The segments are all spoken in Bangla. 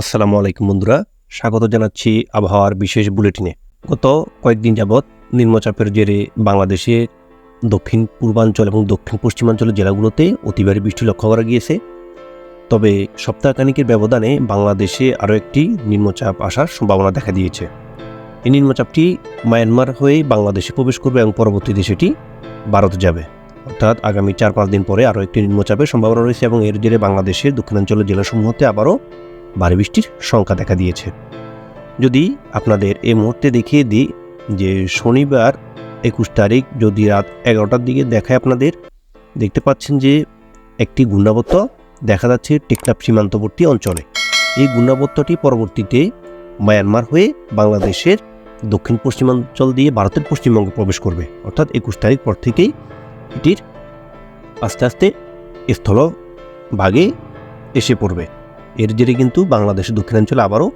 আসসালামু আলাইকুম বন্ধুরা, স্বাগত জানাচ্ছি আবহাওয়ার বিশেষ বুলেটিনে। গত কয়েকদিন যাবৎ নিম্নচাপের জেরে বাংলাদেশে দক্ষিণ পূর্বাঞ্চল এবং দক্ষিণ পশ্চিমাঞ্চলের জেলাগুলোতে অতিবারী বৃষ্টি লক্ষ্য করা গিয়েছে। তবে সপ্তাহখানিকের ব্যবধানে বাংলাদেশে আরও একটি নিম্নচাপ আসার সম্ভাবনা দেখা দিয়েছে। এই নিম্নচাপটি মায়ানমার হয়ে বাংলাদেশে প্রবেশ করবে এবং পরবর্তীতে সেটি ভারতে যাবে। অর্থাৎ আগামী চার পাঁচ দিন পরে আরও একটি নিম্নচাপের সম্ভাবনা রয়েছে এবং এর জেরে বাংলাদেশের দক্ষিণাঞ্চলের জেলাসমূহতে আবারও ভারী বৃষ্টির সংখ্যা দেখা দিয়েছে। যদি আপনাদের এই মুহূর্তে দেখিয়ে দিই যে শনিবার একুশ তারিখ, যদি রাত এগারোটার দিকে দেখায় আপনাদের, দেখতে পাচ্ছেন যে একটি ঘূর্ণাবর্ত দেখা যাচ্ছে টেকনাফ সীমান্তবর্তী অঞ্চলে। এই ঘূর্ণাবর্তটি পরবর্তীতে মায়ানমার হয়ে বাংলাদেশের দক্ষিণ পশ্চিমাঞ্চল দিয়ে ভারতের পশ্চিমবঙ্গে প্রবেশ করবে। অর্থাৎ একুশ তারিখ পর থেকেই এটির আস্তে আস্তে স্থল ভাগে এসে পড়বে। এর জেরে কিন্তু বাংলাদেশের দক্ষিণাঞ্চলে আবারও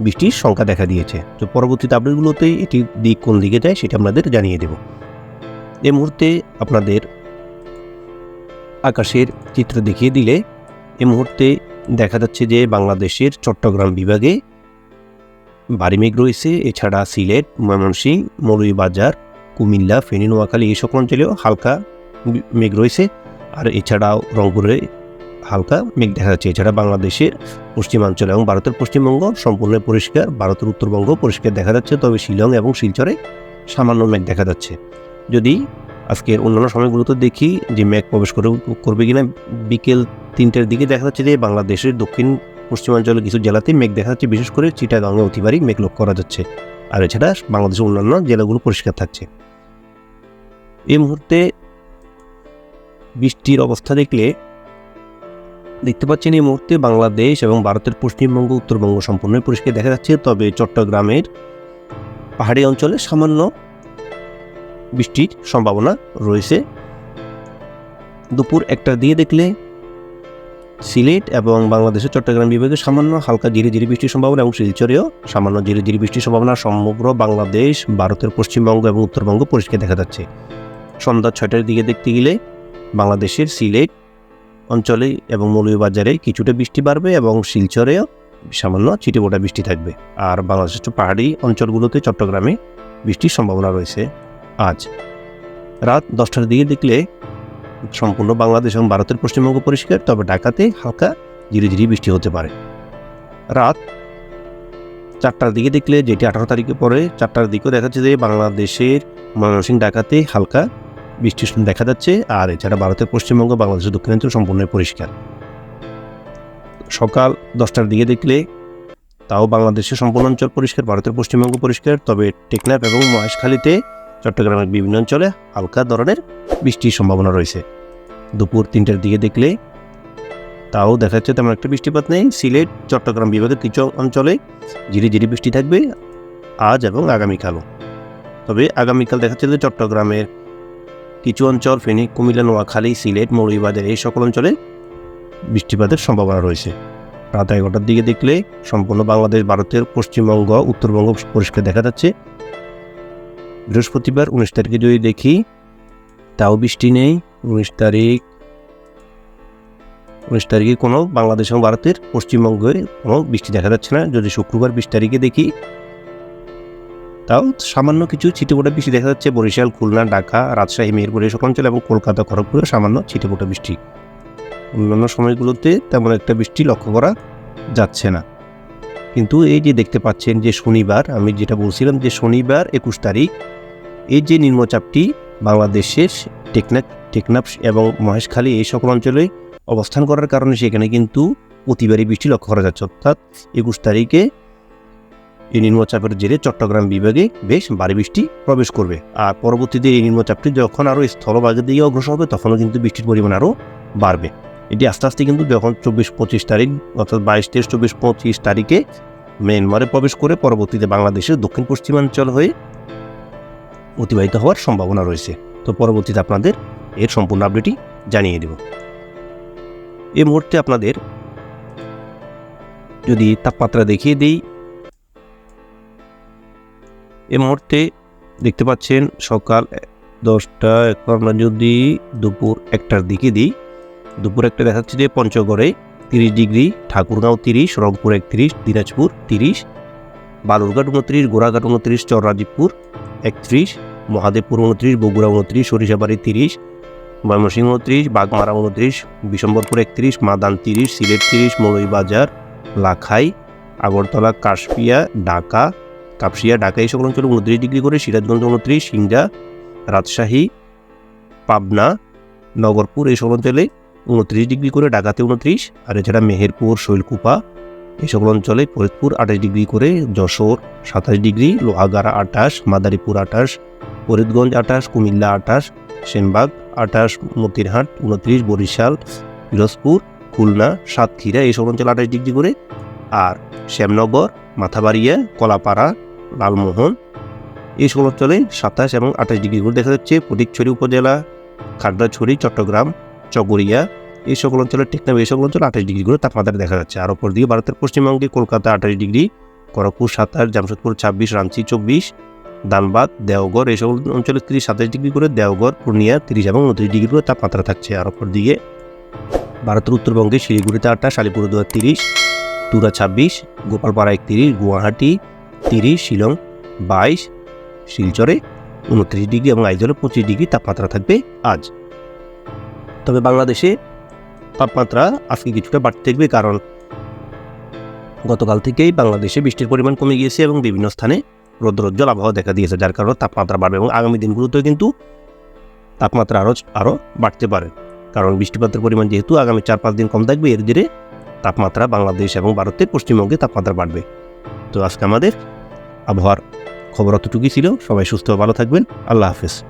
বৃষ্টির সংখ্যা দেখা দিয়েছে। তো পরবর্তী আপডেটগুলোতে এটি দিক কোন দিকে যায় সেটা আপনাদের জানিয়ে দেব। এ মুহূর্তে আপনাদের আকাশের চিত্র দেখিয়ে দিলে এ মুহূর্তে দেখা যাচ্ছে যে বাংলাদেশের চট্টগ্রাম বিভাগে ভারী মেঘ রয়েছে। এছাড়া সিলেট, ময়মনসিংহ, মৌলভীবাজার, কুমিল্লা, ফেনী, নোয়াখালী এই সকল অঞ্চলেও হালকা মেঘ রয়েছে। আর এছাড়াও রংপুরে হালকা মেঘ দেখা যাচ্ছে। এছাড়া বাংলাদেশের পশ্চিমাঞ্চল এবং ভারতের পশ্চিমবঙ্গ সম্পূর্ণ পরিষ্কার। ভারতের উত্তরবঙ্গ পরিষ্কার দেখা যাচ্ছে, তবে শিলং এবং শিলচরে সামান্য মেঘ দেখা যাচ্ছে। যদি আজকের অন্যান্য সময়গুলোতে দেখি যে মেঘ প্রবেশ করে, করবে কিনা, বিকেল তিনটের দিকে দেখা যাচ্ছে যে বাংলাদেশের দক্ষিণ পশ্চিমাঞ্চলের কিছু জেলাতে মেঘ দেখা যাচ্ছে। বিশেষ করে চিটাগাঙে অতিবারই মেঘ লক্ষ্য করা যাচ্ছে। আর এছাড়া বাংলাদেশের অন্যান্য জেলাগুলো পরিষ্কার থাকছে। এই মুহূর্তে বৃষ্টির অবস্থা দেখলে দেখতে পাচ্ছেন এই মুহূর্তে বাংলাদেশ এবং ভারতের পশ্চিমবঙ্গ, উত্তরবঙ্গ সম্পূর্ণ পরিষ্কার দেখা যাচ্ছে। তবে চট্টগ্রামের পাহাড়ি অঞ্চলে সামান্য বৃষ্টির সম্ভাবনা রয়েছে। দুপুর একটার দিয়ে দেখলে সিলেট এবং বাংলাদেশের চট্টগ্রাম বিভাগে সামান্য হালকা ধীরে ধীরে বৃষ্টির সম্ভাবনা এবং শিলচরেও সামান্য ধীরে ধীরে বৃষ্টির সম্ভাবনা সমগ্র বাংলাদেশ, ভারতের পশ্চিমবঙ্গ এবং উত্তরবঙ্গ পরিষ্কার দেখা যাচ্ছে। সন্ধ্যা ছয়টার দিকে দেখতে গেলে বাংলাদেশের সিলেট অঞ্চলে এবং মৌলভীবাজারে কিছুটা বৃষ্টি বাড়বে এবং শিলচরেও সামান্য ছিটেফোঁটা বৃষ্টি থাকবে। আর বাংলাদেশের পাহাড়ি অঞ্চলগুলোতে চট্টগ্রামে বৃষ্টির সম্ভাবনা রয়েছে আজ। রাত দশটার দিকে দেখলে সম্পূর্ণ বাংলাদেশ এবং ভারতের পশ্চিমবঙ্গ পরিষ্কার, তবে ঢাকাতে হালকা ধীরে ধীরে বৃষ্টি হতে পারে। রাত চারটার দিকে দেখলে যেটি আঠারো তারিখে পরে, চারটার দিকেও দেখা যাচ্ছে যে বাংলাদেশের ময়মনসিংহ ঢাকাতে হালকা বৃষ্টির দেখা যাচ্ছে, আর এছাড়া ভারতের পশ্চিমবঙ্গ বাংলাদেশের দক্ষিণাঞ্চল সম্পূর্ণ পরিষ্কার। সকাল দশটার দিকে দেখলে তাও বাংলাদেশের সম্পূর্ণ অঞ্চল পরিষ্কার, ভারতের পশ্চিমবঙ্গ পরিষ্কার, তবে টেকনাফ এবং মহেশখালীতে চট্টগ্রামের বিভিন্ন অঞ্চলে হালকা ধরনের বৃষ্টির সম্ভাবনা রয়েছে। দুপুর তিনটার দিকে দেখলে তাও দেখা যাচ্ছে তেমন একটা বৃষ্টিপাত নেই। সিলেট, চট্টগ্রাম বিভাগের কিছু অঞ্চলে ঝিরি ঝিরি বৃষ্টি থাকবে আজ এবং আগামীকালও। তবে আগামীকাল দেখা যাচ্ছে চট্টগ্রামের কিছু অঞ্চল, ফেনী, কুমিল্লা, নোয়াখালী, সিলেট, মৌলভীবাজার এই সকল অঞ্চলে বৃষ্টিপাতের সম্ভাবনা রয়েছে। রাত এগারোটার দিকে দেখলে সম্পূর্ণ বাংলাদেশ, ভারতের পশ্চিমবঙ্গ, উত্তরবঙ্গ পরিষ্কার দেখা যাচ্ছে। বৃহস্পতিবার উনিশ তারিখে যদি দেখি, তাও বৃষ্টি নেই। উনিশ তারিখ, উনিশ তারিখে কোনো বাংলাদেশ এবং ভারতের পশ্চিমবঙ্গে কোনো বৃষ্টি দেখা যাচ্ছে না। যদি শুক্রবার বিশ তারিখে দেখি তাও সামান্য কিছু ছিটেফোঁটা বৃষ্টি দেখা যাচ্ছে। বরিশাল, খুলনা, ঢাকা, রাজশাহী মেহেরপুর এসব অঞ্চল এবং কলকাতা খড়গপুরে সামান্য ছিটেফোঁটা বৃষ্টি। অন্যান্য সময়গুলোতে তেমন একটা বৃষ্টি লক্ষ্য করা যাচ্ছে না। কিন্তু এই যে দেখতে পাচ্ছেন যে শনিবার, আমি যেটা বলছিলাম যে শনিবার একুশ তারিখ, এই যে নিম্নচাপটি বাংলাদেশের টেকনাফ টেকনাফ এবং মহেশখালী এই সকল অঞ্চলে অবস্থান করার কারণে সেখানে কিন্তু অতিবারী বৃষ্টি লক্ষ্য করা যাচ্ছে। অর্থাৎ একুশ তারিখে এই নিম্নচাপের জেরে চট্টগ্রাম বিভাগে বেশ ভারী বৃষ্টি প্রবেশ করবে। আর পরবর্তীতে এই নিম্নচাপটি যখন আরও স্থলভাগের দিকে অগ্রসর হবে, তখনও কিন্তু বৃষ্টির পরিমাণ আরও বাড়বে। এটি আস্তে আস্তে কিন্তু যখন চব্বিশ পঁচিশ তারিখ অর্থাৎ বাইশ তেইশ চব্বিশ পঁচিশ তারিখে মিয়ানমারে প্রবেশ করে, পরবর্তীতে বাংলাদেশের দক্ষিণ পশ্চিমাঞ্চল হয়ে অতিবাহিত হওয়ার সম্ভাবনা রয়েছে। তো পরবর্তীতে আপনাদের এর সম্পূর্ণ আপডেটই জানিয়ে দেব। এই মুহূর্তে আপনাদের যদি তাপমাত্রা দেখিয়ে দিই এই মুহূর্তে দেখতে পাচ্ছেন সকাল দশটা এখন আমরা যদি দুপুর একটার দিকে দিই, দুপুর একটা দেখাচ্ছে যে পঞ্চগড়ে তিরিশ ডিগ্রি, ঠাকুরগাঁও তিরিশ, রংপুর একত্রিশ, দিনাজপুর তিরিশ, বালুরঘাট উনত্রিশ, গোড়াঘাট উনত্রিশ, চররাজীবপুর একত্রিশ, মহাদেবপুর উনত্রিশ, বগুড়া উনত্রিশ, সরিষাবাড়ি তিরিশ, ময়মনসিংহ উনত্রিশ, বাগমারা উনত্রিশ, বিশম্বরপুর একত্রিশ, মাদান তিরিশ, সিলেট তিরিশ, মৌলভীবাজার, লাখাই, আগরতলা কাশপিয়া ঢাকা কাপসিয়া, ঢাকা, এই সকল অঞ্চলে উনত্রিশ ডিগ্রি করে সিরাজগঞ্জ উনত্রিশ, সিংড়া, রাজশাহী, পাবনা, নগরপুর এই সকল অঞ্চলে উনত্রিশ ডিগ্রি করে, ঢাকাতে উনত্রিশ, আর এছাড়া মেহেরপুর, শৈলকুপা এই সকল অঞ্চলে ফরিদপুর আঠাশ ডিগ্রি করে, যশোর সাতাশ ডিগ্রি, লোহাগাড়া আঠাশ, মাদারীপুর আঠাশ, ফরিদগঞ্জ আঠাশ, কুমিল্লা আঠাশ, সেনবাগ আঠাশ, মতিরহাট উনত্রিশ, বরিশাল, পিরোজপুর, খুলনা, সাতক্ষীরা এই সকল অঞ্চলে আঠাশ ডিগ্রি করে, আর শ্যামনগর, মাথাবাড়িয়া, কলাপাড়া লালমোহন। এই সকল অঞ্চলে সাতাশ এবং আঠাশ ডিগ্রি করে দেখা যাচ্ছে ফটিকছড়ি উপজেলা, খাগড়াছড়ি, চট্টগ্রাম চকরিয়া এই সকল অঞ্চলে টেকনাম এই সকল অঞ্চলে আঠাশ ডিগ্রি করে তাপমাত্রা দেখা যাচ্ছে। আর অপর দিকে ভারতের পশ্চিমবঙ্গে কলকাতা আঠাশ ডিগ্রি, খড়গপুর সাতাশ, জামশেদপুর ছাব্বিশ রাঞ্চি চব্বিশ, ধানবাদ, দেওঘর এই সকল অঞ্চলে তিরিশ, সাতাশ ডিগ্রি করে দেওঘর, পূর্ণিয়া তিরিশ এবং উনত্রিশ ডিগ্রি করে তাপমাত্রা থাকছে। আর অপর দিকে ভারতের উত্তরবঙ্গে শিলিগুড়িতে আঠাশ, আলিপুরদুয়ার তিরিশ, তুরা ছাব্বিশ গোপালপাড়া একত্রিশ, গুয়াহাটি তিরিশ, শিলং বাইশ, শিলচরে উনত্রিশ ডিগ্রি এবং আইজলে পঁচিশ ডিগ্রি তাপমাত্রা থাকবে আজ। তবে বাংলাদেশে তাপমাত্রা আজকে কিছুটা বাড়তে থাকবে কারণ গতকাল থেকেই বাংলাদেশে বৃষ্টির পরিমাণ কমে গিয়েছে এবং বিভিন্ন স্থানে রৌদ্রোজ্জ্বল আবহাওয়া দেখা দিয়েছে, যার কারণে তাপমাত্রা বাড়বে এবং আগামী দিনগুলোতেও কিন্তু তাপমাত্রা আরও আরও বাড়তে পারে। কারণ বৃষ্টিপাতের পরিমাণ যেহেতু আগামী চার পাঁচ দিন কম থাকবে, এর ধীরে তাপমাত্রা বাংলাদেশ এবং ভারতের পশ্চিমবঙ্গে তাপমাত্রা বাড়বে। তো আজকে আমাদের আবহাওয়ার খবর অতটুকুই ছিল। সবাই সুস্থ ভালো থাকবেন। আল্লাহ হাফেজ।